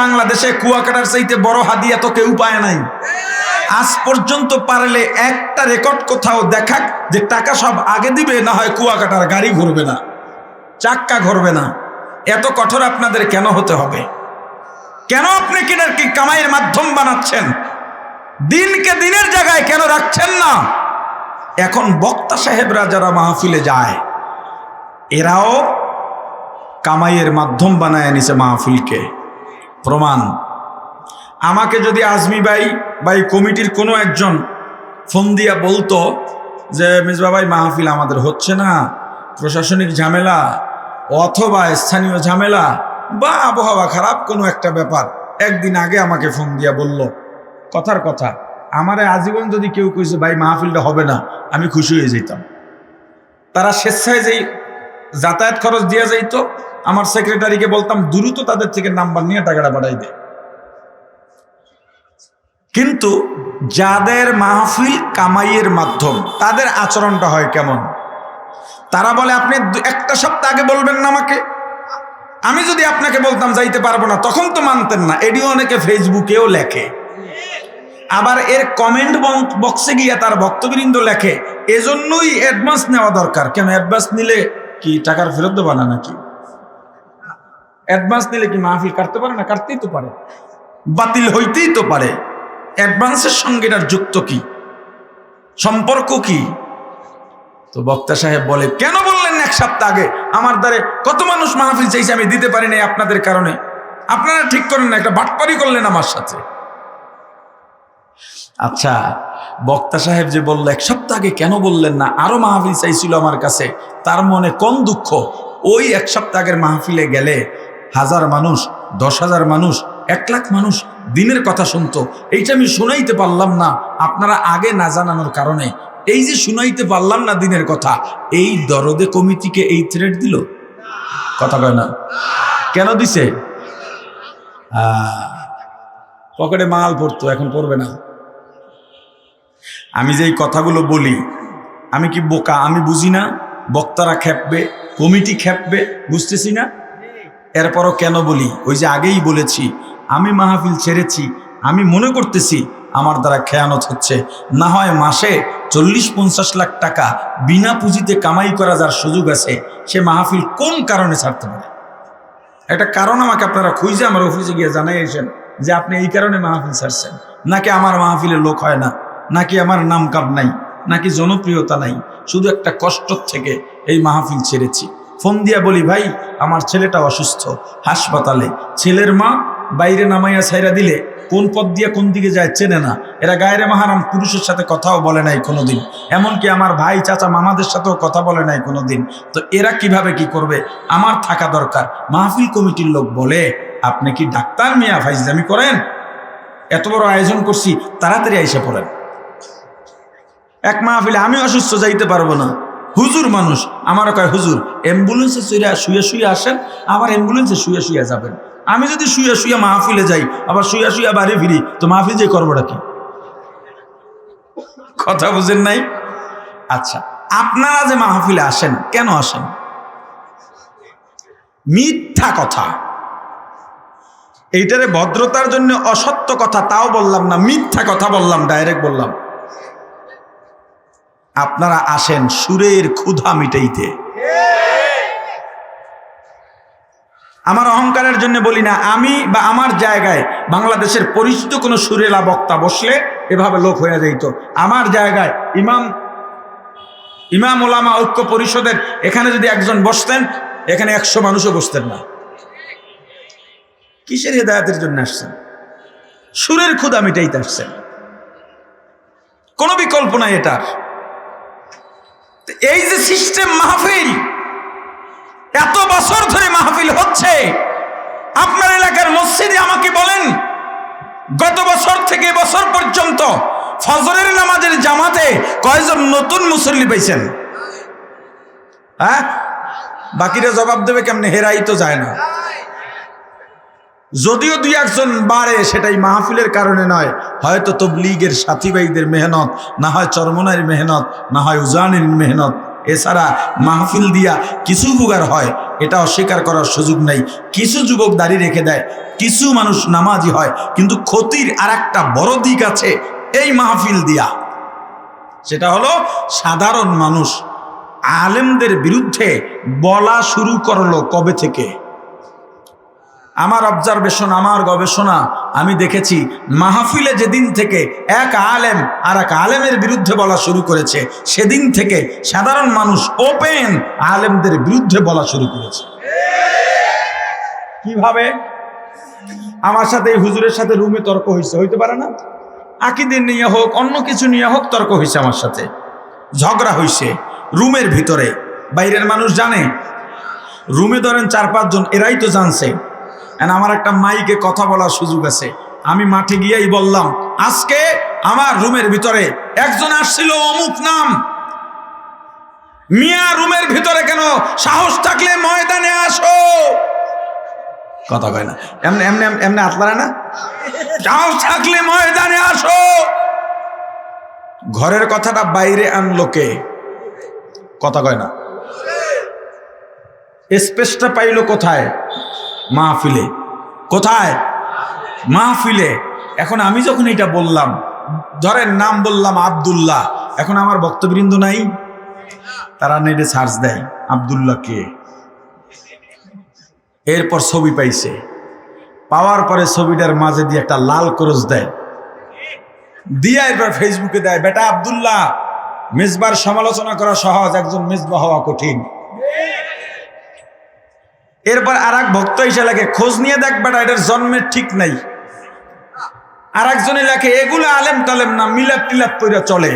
বাংলাদেশে কুয়াকাটার চাইতে বড় হাদিয়া তো কেউ পায় নাই। আজ পর্যন্ত পারলে একটা রেকর্ড কোথাও দেখাক যে টাকা সব আগে দিবে, না হয় কুয়াকাটার গাড়ি ঘুরবে না, চাক্কা ঘুরবে না। এত কঠোর আপনাদের কেন হতে হবে? কেন আপনি কিনার কি কামাইয়ের মাধ্যম বানাচ্ছেন? দিনকে দিনের জায়গায় কেন রাখছেন না? এখন বক্তা সাহেবরা যারা মাহফিলে যায়, এরাও কামাইয়ের মাধ্যম বানায় নিছে মাহফিলকে। প্রমাণ। আমাকে যদি আজমি ভাই বা এই কমিটির কোনো একজন ফোন দিয়া বলতো যে মিসবা ভাই মাহফিল আমাদের হচ্ছে না, প্রশাসনিক ঝামেলা অথবা স্থানীয় ঝামেলা বা আবহাওয়া খারাপ, কোনো একটা ব্যাপার, একদিন আগে আমাকে ফোন দিয়া বলল। কথার কথা, আমারে আজীবন যদি কেউ কইছে, ভাই, মাহফিলটা হবে না, আমি খুশি হয়ে যেতাম তারা স্বেচ্ছায় যেই যাতায়াত খরচ দিয়ে যাইতো আমার সেক্রেটারিকে বলতাম, দ্রুত তাদের থেকে নাম্বার নিয়ে টাকাটা পাঠাই দে। কিন্তু যাদের মাহফিল কামাইয়ের মাধ্যম, তাদের আচরণটা হয় কেমন? তারা বলে, আপনি একটা সপ্তাহ আগে বলবেন না আমাকে। আমি যদি আপনাকে বলতাম যাইতে পারব না, তখন তো মানতেন না। এডিও অনেকে ফেসবুকেও লেখে। আবার এর কমেন্ট বক্সে গিয়ে তার ভক্তবৃন্দ লেখে, এজন্যই অ্যাডভান্স নেওয়া দরকার। কেন অ্যাডভান্স নিলে কি টাকার ফেরত দেবা না নাকি? অ্যাডভান্স নিলে কি মাহফিল কাটতে পারে না? কাটতেই তো পারে। বাতিল হইতেই তো পারে। অ্যাডভান্সের সঙ্গে এটার যুক্ত কি? সম্পর্ক কি? তো বক্তা সাহেব বলে, কেন বললেন এক সপ্তাহ আগে? আমার দ্বারে কত মানুষ মাহফিল চাইছে আমি দিতে পারি নাই আপনাদের কারণে। আপনারা ঠিক করেন না, একটা বাটপারি করলেন আমার সাথে। আচ্ছা বক্তা সাহেব যে বলল, এক সপ্তাহ আগে কেন বললেন না? আরও মাহফিল চাইছিল আমার কাছে। তার মনে কোন দুঃখ? ওই এক সপ্তাহ আগের মাহফিলে গেলে হাজার মানুষ, দশ হাজার মানুষ, এক লাখ মানুষ দিনের কথা শুনতো। এইটা আমি শুনাইতে পারলাম না। আপনারা আগে না জানানোর কারণে। এই যে শুনাইতে পারলাম না দিনের কথা, এই দরদে কমিটিকে এই থ্রেট দিল? কথা কয় না? কেন দিছে? পকেটে মাল পড়তো, এখন পড়বে না। আমি যে এই কথাগুলো বলি, আমি কি বোকা? আমি বুঝি না। বক্তারা খেপবে, কমিটি খেপবে, বুঝতেছি না। এরপরও কেন বলি? ওই যে আগেই বলেছি, আমি মাহফিল ছেড়েছি, আমি মনে করতেছি আমার দ্বারা খেয়ানত হচ্ছে। না হয় মাসে চল্লিশ পঞ্চাশ লাখ টাকা বিনা পুঁজিতে কামাই করা যার সুযোগ আছে, সে মাহফিল কোন কারণে ছাড়তে পারে? একটা কারণ আমাকে আপনারা খুঁজে আমার অফিসে গিয়ে জানাই যে আপনি এই কারণে মাহফিল ছাড়ছেন। নাকি আমার মাহফিলে লোক হয় না? নাকি আমার নাম কাপ নাই? নাকি জনপ্রিয়তা নাই? শুধু একটা কষ্ট থেকে এই মাহফিল ছেড়েছি। ফোন দিয়া বলি, ভাই, আমার ছেলেটা অসুস্থ, হাসপাতালে। ছেলের মা বাইরে নামাইয়া ছাইরা দিলে কোন পথ দিয়ে কোন দিকে যায় চেনে না। এরা গায়ের মাহারাম পুরুষের সাথে কথাও বলে নাই কোনোদিন। এমনকি আমার ভাই, চাচা, মামাদের সাথেও কথা বলে নাই কোনোদিন। তো এরা কীভাবে কি করবে? আমার থাকা দরকার। মাহফিল কমিটির লোক বলে, আপনি কি ডাক্তার মিয়া ফাইজলামি করেন? এত বড় আয়োজন করছি, তাড়াতাড়ি আইসা পড়েন। এক মাহফিলে আমি অসুস্থ যাইতে পারব না। হুজুর মানুষ। আমারও কয়, হুজুর অ্যাম্বুলেন্সে শুয়ে শুয়ে শুয়ে আসেন, আবার অ্যাম্বুলেন্সে শুয়ে শুয়ে যাবেন। আমি যদি শুয়ে শুয়ে মাহফিলে যাই, আবার শুয়ে শুয়ে বাড়ি ফিরি, তো মাহফিল যে করবোটা কি? কথা বুঝেন নাই? আচ্ছা আপনারা যে মাহফিলে আসেন, কেন আসেন? মিথ্যা কথা। এইটারে ভদ্রতার জন্য অসত্য কথা, তাও বললাম না, মিথ্যা কথা বললাম, ডাইরেক্ট বললাম। আপনারা আসেন সুরের ক্ষুধা মিটাইতে। আমার অহংকারের জন্য বলি না, আমি বা আমার জায়গায় বাংলাদেশের পরিচিত কোনো সুরেলা বক্তা বসলে এভাবে লোক হয়ে যাইত। আমার জায়গায় ইমাম ইমাম ওলামা ঐক্য পরিষদের এখানে যদি একজন বসতেন, এখানে একশো মানুষও বসতেন না। কিসের হেদায়তের জন্য আসছেন? সুরের ক্ষুদা মিটাইতে আসছেন। কোনো বিকল্প নাই এটার। এই যে সিস্টেম মাহফিল, এত বছর ধরে মাহফিল হচ্ছে। আপনার এলাকার মসজিদে আমাকে বলেন, গত বছর থেকে বছর পর্যন্ত ফজরের নামাজের জামাতে কয়জন নতুন মুসল্লি পাইছেন? হ্যাঁ? বাকিরা জবাব দেবে কেমনে? হেরাই তো যায় না। যদিও দুই একজন বাড়ে, সেটাই মাহফিলের কারণে নয়। হয়তো তবলিগের সাথী ভাইদের মেহনত, না হয় চরমনার মেহনত, না হয় উজানের মেহনত। এছাড়া মাহফিল দিয়া কিছু উপকার হয়, এটা অস্বীকার করার সুযোগ নাই। কিছু যুবক দাঁড়িয়ে রেখে দেয়, কিছু মানুষ নামাজি হয়, কিন্তু ক্ষতির আর একটা বড় দিক আছে এই মাহফিল দিয়া। সেটা হলো সাধারণ মানুষ, আলেমদের বিরুদ্ধে বলা শুরু করল কবে থেকে? আমার অবজারভেশন আমার গবেষণা, আমি দেখেছি মাহফিলে যেদিন থেকে এক আলেম আর এক আলেমের বিরুদ্ধে বলা শুরু করেছে, সেদিন থেকে সাধারণ মানুষ ওপেন আলেমদের বিরুদ্ধে বলা শুরু করেছে। কীভাবে? আমার সাথে এই হুজুরের সাথে রুমে তর্ক হয়েছে, হইতে পারে না? আকিদের নিয়ে হোক, অন্য কিছু নিয়ে হোক তর্ক হয়েছে আমার সাথে। ঝগড়া হয়েছে রুমের ভিতরে। বাইরের মানুষ জানে। রুমে ধরেন চার পাঁচজন, এরাই তো জানছে। আমার একটা মাইকে কথা বলার সুযোগ আছে। আমি মাঠে গিয়েই বললাম, আজকে আমার রুমের ভিতরে একজন আসছিল অমুক নাম। মিয়া রুমের ভিতরে কেন সাহস থাকলে ময়দানে আসো। কথা কয় না। এমনি এমনি এমনি আতলারে না। সাহস থাকলে ময়দানে আসো। ঘরের কথাটা বাইরে আনলো কে? কথা কয় না। স্পেসটা পাইলো কোথায়? মাহফিলে। কোথায়? মাহফিলে। এখন আমি যখন এটা বললাম, ধরেন নাম বললাম আব্দুল্লাহ, এখন আমার বক্তবৃন্দ নাই? তারা নেটে সার্চ দেয়, আব্দুল্লাহ কে? এরপর ছবি পাইছে। পাওয়ার পরে ছবিটার মাঝে দিয়ে একটা লাল ক্রস দেয়। দিয়ে এরপর ফেসবুকে দেয়, বেটা আব্দুল্লাহ, মেজবার সমালোচনা করা সহজ, একজন মেজবা হওয়া কঠিন। এরপর আর এক ভক্ত এসে লাগে খোঁজ নিয়ে দেখ বেটা, এটার জন্মের ঠিক নাই। আর একজনে লেখে, এগুলো আলেম টালেম না মিলাপ টিলাপ করে চলে।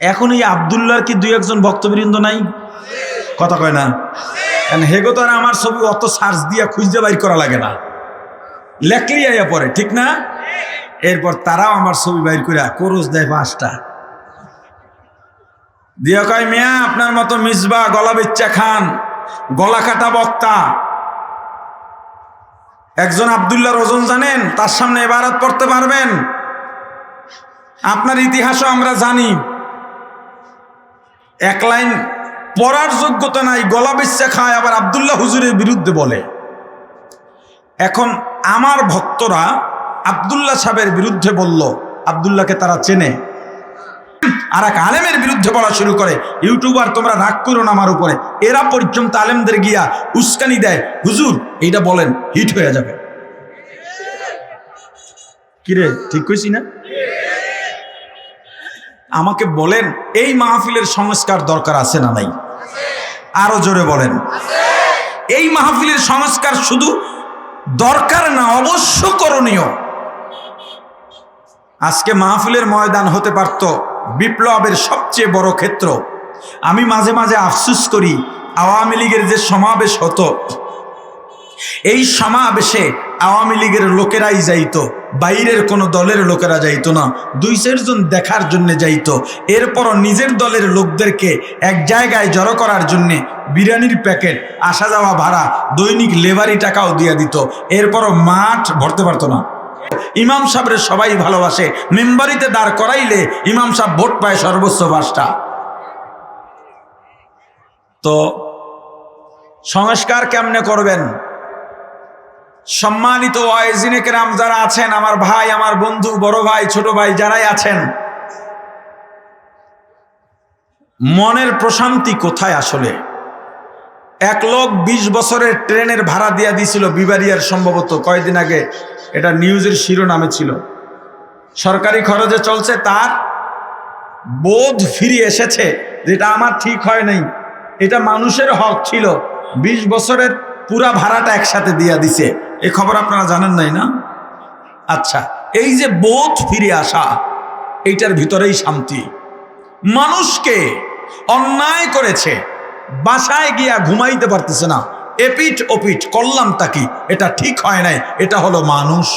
এখন এই আবদুল্লাহর কি দুই একজন ভক্তবৃন্দ নাই? কথা কয় না। হেগো তো আর আমার ছবি অত সার্চ দিয়া খুঁজতে বাইর করা লাগে না। লেখলি আইয়া পরে ঠিক না? এরপর তারাও আমার ছবি বাইর করে কোরস দেয় পাঁচটা। দিয়া কয়, মিয়া, আপনার মতো মিসবা গলা বেচ্চা খান। গলা কাটা বক্তা। একজন আবদুল্লাহর ওজন জানেন, তার সামনে এবারত পড়তে পারবেন। আপনার ইতিহাসও আমরা জানি। এক লাইন, পড়ার যোগ্যতা নাই, গলা বেচ্চা খায়, আবার আবদুল্লাহ হুজুরের বিরুদ্ধে বলে। এখন আমার ভক্তরা আবদুল্লাহ সাহেবের বিরুদ্ধে বলল, আবদুল্লাহকে তারা চেনে। আর এক আলেমের বিরুদ্ধে বলা শুরু করে। ইউটিউবার তোমরা রাগ করো না আমার উপরে। এরা পর্যন্ত আলেমদের গিয়া উস্কানি দেয়। হুজুর, এইটা বলেন, হিট হয়ে যাবে। কিরে, ঠিক কইছি না? আমাকে বলেন, এই মাহফিলের সংস্কার দরকার আছে না নাই? আরও জোরে বলেন। এই মাহফিলের সংস্কার শুধু দরকার না, অবশ্য করণীয়। আজকে মাহফিলের ময়দান হতে পারত বিপ্লবের সবচেয়ে বড় ক্ষেত্র। আমি মাঝে মাঝে আফসুস করি, আওয়ামী লীগের যে সমাবেশ হতো, এই সমাবেশে আওয়ামী লীগের লোকেরাই যাইত, বাইরের কোনো দলের লোকেরা যাইতো না, দুই চারজন দেখার জন্য যাইত, এরপরও নিজের দলের লোকদেরকে এক জায়গায় জড়ো করার জন্যে বিরিয়ানির প্যাকেট, আসা যাওয়া ভাড়া, দৈনিক লেবারি টাকাও দিয়ে দিত, এরপরও মাঠ ভরতে পারতো না। ইমাম সাহেবের সবাই ভালোবাসে। মেম্বারিতে দাঁড় করাইলে ইমাম সাহেব ভোট পায় সর্বোচ্চ পাঁচটা। তো সংস্কার কেমনে করবেন? সম্মানিত ওয়াইজিনে কেরাম যারা আছেন, আমার ভাই, আমার বন্ধু, বড় ভাই, ছোট ভাই যারাই আছেন, মনের প্রশান্তি কোথায় আসলে? এক লোক ২০ বছরের ট্রেনের ভাড়া দিয়া দিছিল বিবারিয়ার সম্ভবত কয়েকদিন আগে। এটা নিউজের শিরোনামে ছিল। সরকারি খরচে চলছে, তার বোধ ফিরে এসেছে যেটা আমার ঠিক হয় নাই। এটা মানুষের হক ছিল। ২০ বছরের পুরা ভাড়াটা একসাথে দিয়া দিছে। এই খবর আপনারা জানেন নাই না? আচ্ছা এই যে বোধ ফিরে আসা, এইটার ভিতরেই শান্তি। মানুষকে অন্যায় করেছে। বাসায় গিয়া ঘুমাইতে পারতেছে না। এপিট ওপিঠ করলাম তাকি এটা ঠিক হয় নাই, এটা হলো মানুষ।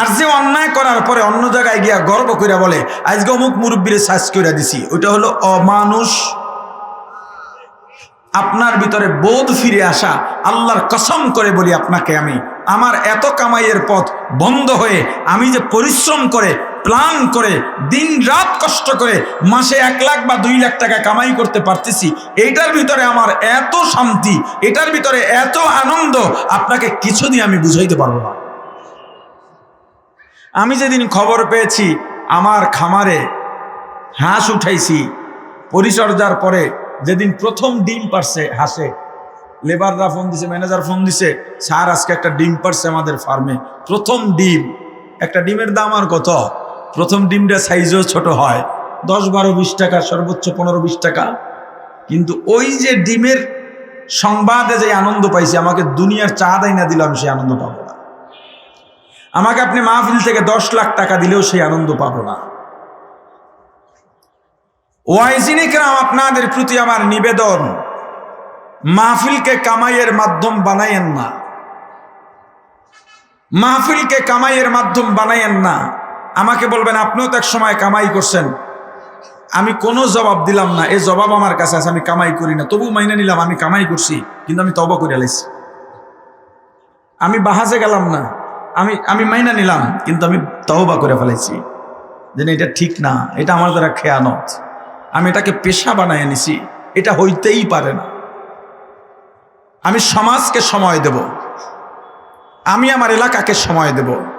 আর যে অন্যায় করার পরে অন্য জায়গায় গিয়া গর্ব করে বলে, আজকে অমুক মুরব্বীরে সাজ করে দিছি, ওইটা হলো অমানুষ। আপনার ভিতরে বোধ ফিরে আসা, আল্লাহর কসম করে বলি আপনাকে আমি, আমার এত কামাইয়ের পথ বন্ধ হয়ে আমি যে পরিশ্রম করে প্ল্যান করে, দিন রাত কষ্ট করে, মাসে এক লাখ বা দুই লাখ টাকা কামাই করতে পারতেছি, এইটার ভিতরে আমার এত শান্তি, এটার ভিতরে এত আনন্দ, আপনাকে কিছু দিয়ে আমি বুঝাইতে পারব না। আমি যেদিন খবর পেয়েছি, আমার খামারে হাঁস উঠাইছি, পরিচর্যার পরে যেদিন প্রথম ডিম পারছে হাঁসে, লেবাররা ফোন দিছে, ম্যানেজার ফোন দিছে, স্যার, আজকে একটা ডিম পারছে আমাদের ফার্মে, প্রথম ডিম, একটা ডিমের দাম আর কত? প্রথম ডিমটা সাইজও ছোট হয়। দশ বারো বিশ টাকা, সর্বোচ্চ পনেরো বিশ টাকা। কিন্তু ওই যে ডিমের সংবাদে যে আনন্দ পাইছি, আমাকে দুনিয়ার চা দেয় না দিলে, আমি সেই আনন্দ পাবো না। আমাকে আপনি মাহফিল থেকে দশ লাখ টাকা দিলেও সেই আনন্দ পাবো না। ওয়াইজিনিকরাম আপনাদের প্রতি আমার নিবেদন, মাহফিলকে কামাইয়ের মাধ্যম বানাইয়েন না। মাহফিলকে কামাইয়ের মাধ্যম বানাইয়েন না। আমাকে বলবেন, আপনিও তো এক সময় কামাই করছেন। আমি কোনো জবাব দিলাম না। এই জবাব আমার কাছে আছে, আমি কামাই করি না। তবু মাইনে নিলাম, আমি কামাই করছি, কিন্তু আমি তবা করে আলাইছি। আমি বাহাজে গেলাম না। আমি আমি মাইনা নিলাম, কিন্তু আমি তওবা করে ফেলাইছি। যে এটা ঠিক না, এটা আমার দ্বারা খেয়ানত। আমি এটাকে পেশা বানায় নিছি এটা হইতেই পারে না। আমি সমাজকে সময় দেব। আমি আমার এলাকাকে সময় দেব।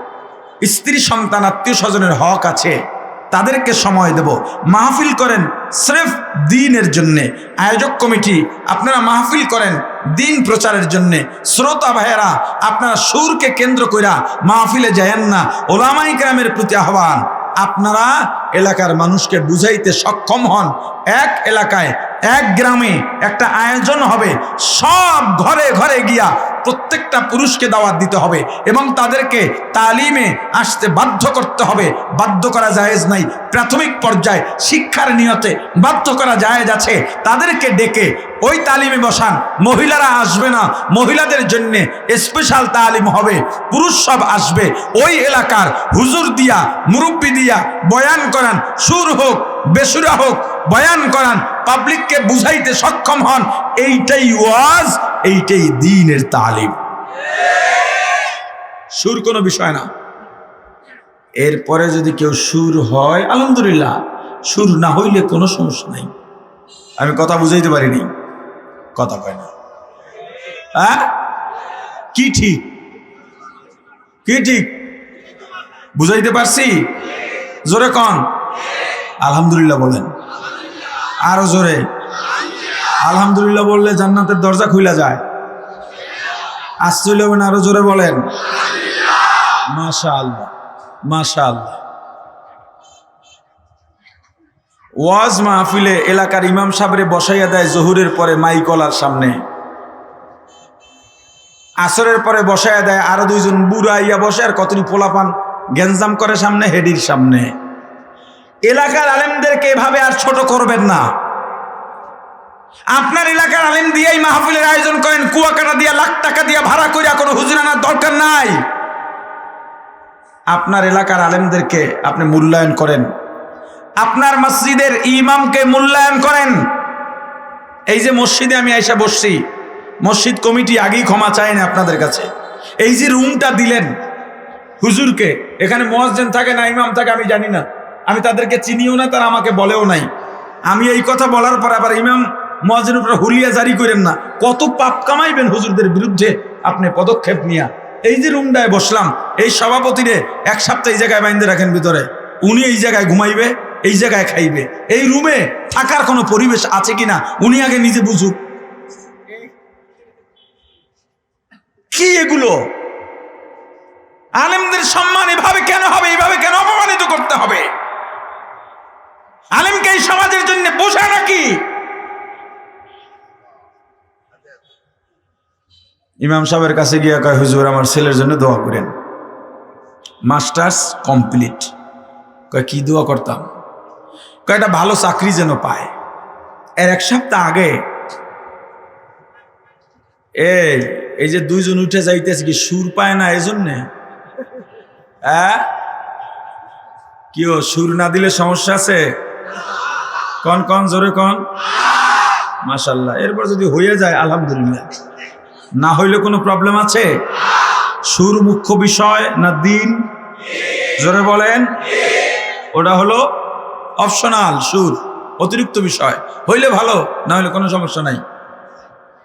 স্ত্রী সন্তান, আত্মীয় স্বজনের হক আছে, তাদেরকে সময় দেব। মাহফিল করেন স্রেফ দিনের জন্যে। আয়োজক কমিটি, আপনারা মাহফিল করেন দিন প্রচারের জন্যে। শ্রোতা ভাইয়েরা, আপনারা সুরকে কেন্দ্র কইরা মাহফিলে যায়েন না। ওলামাই গ্রামের প্রতি আহ্বান, আপনারা এলাকার মানুষকে বুঝাইতে সক্ষম হন। এক এলাকায়, এক গ্রামে একটা আয়োজন হবে। সব ঘরে ঘরে গিয়া প্রত্যেকটা পুরুষকে দাওয়াত দিতে হবে এবং তাদেরকে তালিমে আসতে বাধ্য করতে হবে। বাধ্য করা জায়েজ নাই। প্রাথমিক পর্যায়ে শিক্ষার নিয়তে বাধ্য করা জায়েজ আছে। তাদেরকে ডেকে ওই তালিমে বসান। মহিলারা আসবে না। মহিলাদের জন্য স্পেশাল তালিম হবে। পুরুষ সব আসবে। ওই এলাকার হুজুর দিয়া, মুরব্বী দিয়া বয়ান করান, সুর হোক, বেসুরা হোক, বয়ান করান পাবলিককে বুঝাইতে সক্ষম হন, এইটাই ওয়াজ, এইটাই দিনের তালিম। সুর কোনো বিষয় না। এরপরে যদি কেউ সুর হয়, আলহামদুলিল্লাহ, সুর না হইলে কোনো সমস্যা নাই। আমি কথা বুঝাইতে পারিনি। কথা কয় না। হ্যাঁ? কি ঠিক? কি ঠিক? বুঝাইতে পারছি? জোরে কন। আলহামদুলিল্লাহ বলেন। আরও জোরে। আলহামদুলিল্লাহ বললে জান্নাতের দরজা খুলে যায়। আসতে হবেন, আরও জোরে বলেন। মাশা আল্লাহ মাশা আল্লাহ ওয়াজ মাহফিলে এলাকার ইমাম সাবরে বসাইয়া দেয় জহুরের পরে মাইকলার সামনে। আসরের পরে বসাইয়া দেয় আরও দুইজন বুড়া ইয়া বসে আর কতটি পোলাপান গ্যাঞ্জাম করে সামনে, হেডির সামনে। এলাকার আলেমদেরকে এভাবে আর ছোট করবেন না। আপনার এলাকার আলেম দিয়েই মাহফিলের আয়োজন করেন, কুয়াকাটা দিয়া, লাখ টাকা দিয়া ভাড়া করিয়া কোনো হুজুর দরকার নাই। আপনার এলাকার আলেমদেরকে আপনি মূল্যায়ন করেন। আপনার মসজিদের ইমামকে মূল্যায়ন করেন। এই যে মসজিদে আমি আইসা বসছি, মসজিদ কমিটি আগেই ক্ষমা চায় না আপনাদের কাছে। এই যে রুমটা দিলেন হুজুরকে, এখানে মসজিদ থাকে না, ইমাম থাকে, আমি জানি না। আমি তাদেরকে চিনিও না, তারা আমাকে বলেও নাই। আমি এই কথা বলার পর আবার ইমাম মসজিদের উপরে হুলিয়া জারি করেন না। কত পাপ কামাইবেন হুজুরদের বিরুদ্ধে, আপনি পদক্ষেপ নিয়া। এই যে রুমটায় বসলাম, এই সভাপতিরে এক সপ্তাহ এই জায়গায় বাইন্দে রাখেন ভিতরে। উনি এই জায়গায় ঘুমাইবে, এই জায়গায় খাইবে। এই রুমে থাকার কোনো পরিবেশ আছে কিনা, উনি আগে নিজে বুঝুক। কি এগুলো? আলেমদের সম্মান এভাবে কেন হবে, এভাবে কেন অপমানিত করতে হবে? আলেমকে এই সমাজের জন্য বোঝা নাকি? ইমাম সাহেবের কাছে গিয়ে কয়, হুজুর, আমার ছেলের জন্য দোয়া করেন। Masters complete. কয়, কি দোয়া করতাম? কয় একটা ভালো চাকরি যেন পায়। এর এক সপ্তাহ আগে, এই এই যে দুইজন উঠে যাইতেছে কি, সুর পায় না এই জন্যে হ্যাঁ? কি ও সুর না দিলে সমস্যা আছে? কন কন, জোরে কন। মাশাল্লাহ এরপর যদি হয়ে যায়, আলহামদুলিল্লাহ। না হইলে কোনো প্রবলেম আছে? সুর মুখ্য বিষয় না দিন? জোরে বলেন। ওটা হলো অপশনাল সুর, অতিরিক্ত বিষয়। হইলে ভালো, না হলে কোনো সমস্যা নাই।